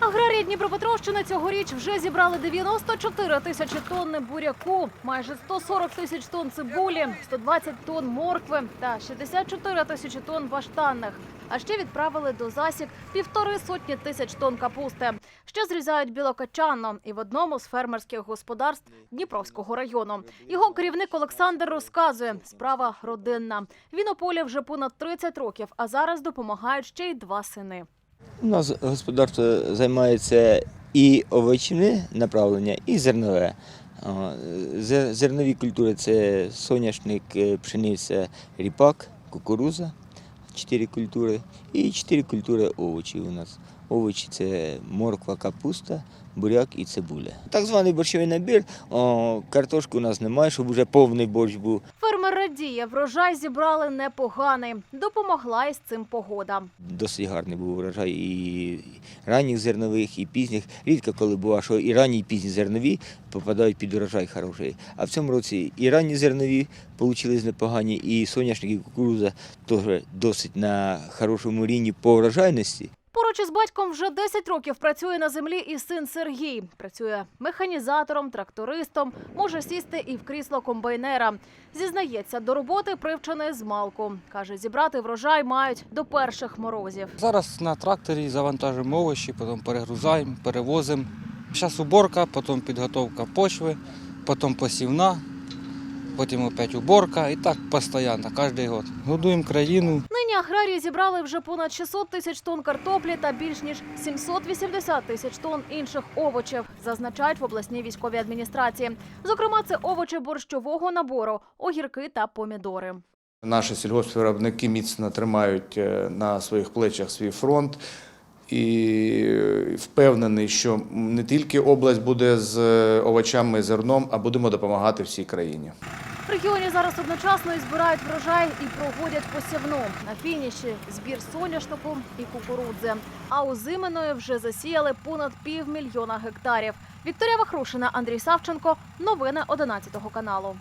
Аграрії Дніпропетровщини цьогоріч вже зібрали 94 тисячі тонни буряку, майже 140 тисяч тонн цибулі, 120 тонн моркви та 64 тисячі тонн баштанних. А ще відправили до засік півтори сотні тисяч тонн капусти. Ще зрізають білокачанно і в одному з фермерських господарств Дніпровського району. Його керівник Олександр розказує, справа родинна. Він у полі вже понад 30 років, а зараз допомагають ще й два сини. У нас господарство займається і овочівне направлення, і зернове. Зернові культури це соняшник, е, пшениця, ріпак, кукуруза, чотири культури, і чотири культури овочів у нас. Овочі це морква, капуста, буряк і цибуля. Так званий борщовий набір. О, картошки у нас немає, щоб вже повний борщ був. Фермер радіє, врожай зібрали непоганий. Допомогла із цим погода. Досить гарний був урожай і ранніх зернових, і пізніх. Рідко коли буває, що і ранні, і пізні зернові попадають під урожай хороший. А в цьому році і ранні зернові вийшли непогані, і соняшник, і кукуруза теж досить на хорошому рівні по урожайності. Поруч із батьком вже 10 років працює на землі і син Сергій. Працює механізатором, трактористом, може сісти і в крісло комбайнера. Зізнається, до роботи привчений з малку. Каже, зібрати врожай мають до перших морозів. Зараз на тракторі завантажуємо овочі, потім перегрузаємо, перевозимо. Зараз уборка, потім підготовка почви, потім посівна, потім опять уборка і так постійно, кожен рік. Годуємо країну. Аграрії зібрали вже понад 600 тисяч тонн картоплі та більш ніж 780 тисяч тонн інших овочів, зазначають в обласній військовій адміністрації. Зокрема, це овочі борщового набору, огірки та помідори. Наші сільгоспвиробники міцно тримають е, на своїх плечах свій фронт. І впевнений, що не тільки область буде з е, овочами і зерном, а будемо допомагати всій країні. В регіоні зараз одночасно і збирають врожай і проводять посівну. На фініші збір соняшнику і кукурудзи. А у Зименої вже засіяли понад півмільйона гектарів. Вікторія Вахрушина, Андрій Савченко. Новини 11 каналу.